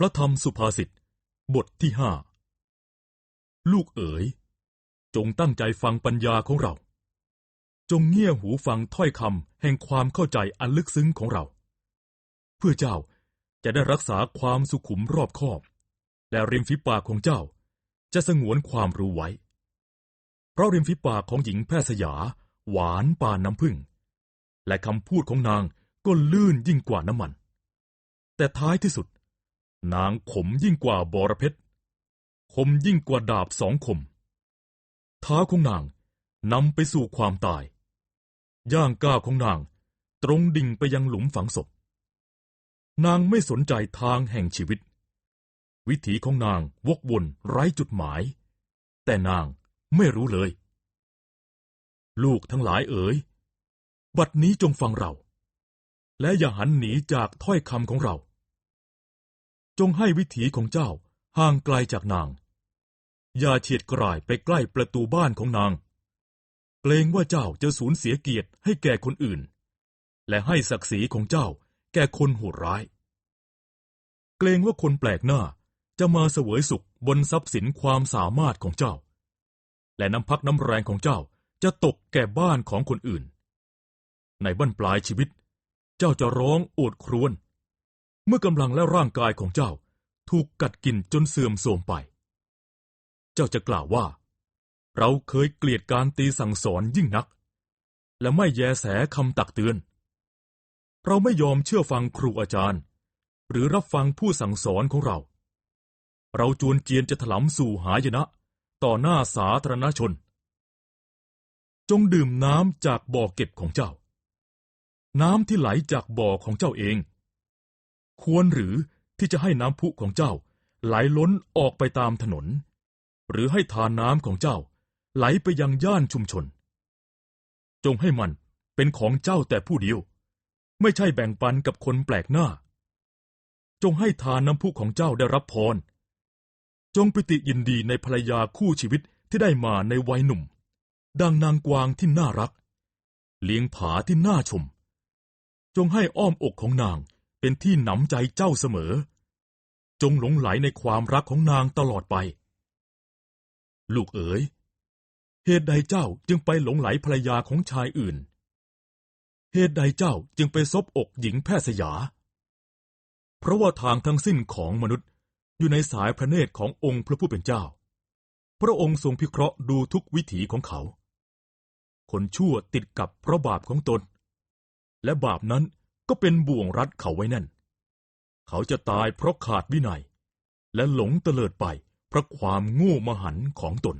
พระธรรมสุภาษิต บทที่ห้า ลูกเอ๋ย จงตั้งใจฟังปัญญาของเรา จงเงี่ยหูฟังถ้อยคำแห่งความเข้าใจอันลึกซึ้งของเรา เพื่อเจ้าจะได้รักษาความสุขุมรอบคอบ และริมฝีปากของเจ้า จะสงวนความรู้ไว้ เพราะริมฝีปากของหญิงแพทย์สยา หวานปานน้ำผึ้ง และคำพูดของนางก็ลื่นยิ่งกว่าน้ำมัน แต่ท้ายที่สุด นางขมยิ่งกว่าบอระเพ็ดคมยิ่งกว่าดาบสองคม เท้าของนางนำไปสู่ความตาย ย่างก้าวของนางตรงดิ่งไปยังหลุมฝังศพ นางไม่สนใจทางแห่งชีวิต วิถีของนางวกวนไร้จุดหมาย แต่นางไม่รู้เลย ลูกทั้งหลายเอ๋ย บัดนี้จงฟังเรา และอย่าหันหนีจากถ้อยคำของเรา จงให้วิถีของเจ้าห่างไกลจากนาง อย่าเฉียดกรายไปใกล้ประตูบ้านของนาง เกรงว่าเจ้าจะสูญเสียเกียรติให้แก่คนอื่น และให้ศักดิ์ศรีของเจ้าแก่คนโหดร้าย เกรงว่าคนแปลกหน้าจะมาเสวยสุขบนทรัพย์สินความสามารถของเจ้า และน้ำพักน้ำแรงของเจ้าจะตกแก่บ้านของคนอื่น ในบั้นปลายชีวิต เจ้าจะร้องโอดครวญ เมื่อกำลังและร่างกายของเจ้าถูกกัดกินจนเสื่อมโทรมไป เจ้าจะกล่าวว่า เราเคยเกลียดการตีสั่งสอนยิ่งนัก และไม่แยแสคำตักเตือน เราไม่ยอมเชื่อฟังครูอาจารย์ หรือรับฟังผู้สั่งสอนของเรา เราจวนเจียนจะถลำสู่หายนะ ต่อหน้าสาธารณชน จงดื่มน้ำจากบ่อเก็บของเจ้า น้ำที่ไหลจากบ่อของเจ้าเอง ควรหรือที่จะให้น้ำพุของเจ้าไหลล้นออกไปตามถนน หรือให้ทานน้ำของเจ้า ไหลไปยังย่านชุมชน จงให้มันเป็นของเจ้าแต่ผู้เดียว ไม่ใช่แบ่งปันกับคนแปลกหน้า จงให้ทานน้ำพุของเจ้าได้รับพร จงปิติยินดีในภรรยาคู่ชีวิตที่ได้มาในวัยหนุ่ม ดังนางกวางที่น่ารัก เลี้ยงผาที่น่าชม จงให้อ้อมอกของนาง เป็นที่หนำใจเจ้าเสมอ จงหลงไหลในความรักของนางตลอดไป ลูกเอ๋ย เหตุใดเจ้าจึงไปหลงไหลภรรยาของชายอื่น เหตุใดเจ้าจึงไปซบอกหญิงแพทย์สยา เพราะว่าทางทั้งสิ้นของมนุษย์อยู่ในสายพระเนตรขององค์พระผู้เป็นเจ้า พระองค์ทรงพิเคราะห์ดูทุกวิถีของเขา คนชั่วติดกับเพราะบาปของตน และบาปนั้น ก็เป็นบ่วงรัดเขาไว้แน่น เขาจะตายเพราะขาดวินัย และหลงเตลิดไปเพราะความงู่มหันของตน